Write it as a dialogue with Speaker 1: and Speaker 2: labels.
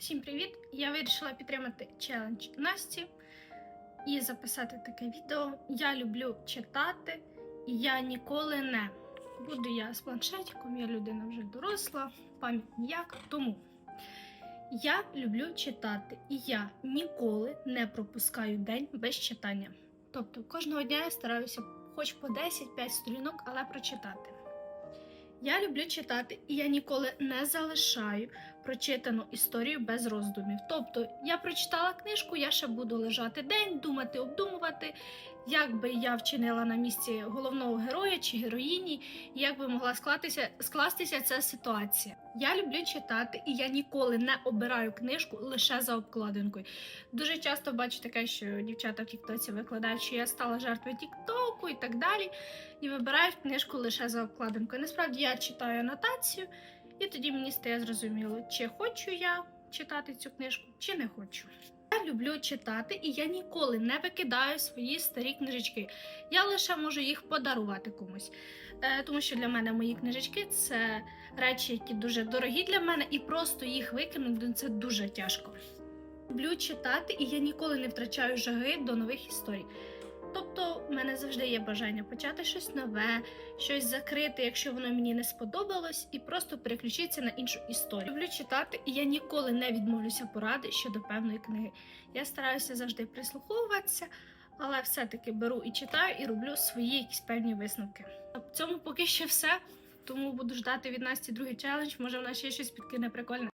Speaker 1: Всім привіт! Я вирішила підтримати челендж Насті і записати таке відео. Я люблю читати, і я ніколи не буду я з планшетиком, я людина вже доросла, пам'ять ніяка. Тому я люблю читати, і я ніколи не пропускаю день без читання. Тобто кожного дня я стараюся хоч по 10-5 сторінок, але прочитати. Я люблю читати, і я ніколи не залишаю прочитану історію без роздумів. Тобто, я прочитала книжку, я ще буду лежати день, думати, обдумувати, як би я вчинила на місці головного героя чи героїні, як би могла скластися, скластися ця ситуація. Я люблю читати, і я ніколи не обираю книжку лише за обкладинкою. Дуже часто бачу таке, що дівчата в Тіктоці викладають, що я стала жертвою Тіктоку і так далі, і вибирають книжку лише за обкладинкою. Насправді я читаю анотацію. І тоді мені стає зрозуміло, чи хочу я читати цю книжку, чи не хочу. Я люблю читати, і я ніколи не викидаю свої старі книжечки. Я лише можу їх подарувати комусь. Е, тому що для мене мої книжечки це речі, які дуже дорогі для мене, і просто їх викинути ну, це дуже тяжко. Люблю читати, і я ніколи не втрачаю жаги до нових історій. Тобто, в мене завжди є бажання почати щось нове, щось закрити, якщо воно мені не сподобалось, і просто переключитися на іншу історію. Люблю читати, і я ніколи не відмовлюся поради щодо певної книги. Я стараюся завжди прислуховуватися, але все-таки беру і читаю, і роблю свої якісь певні висновки. В цьому поки що все. Тому буду ждати від Насті другий челендж. Може, вона ще щось підкине прикольне.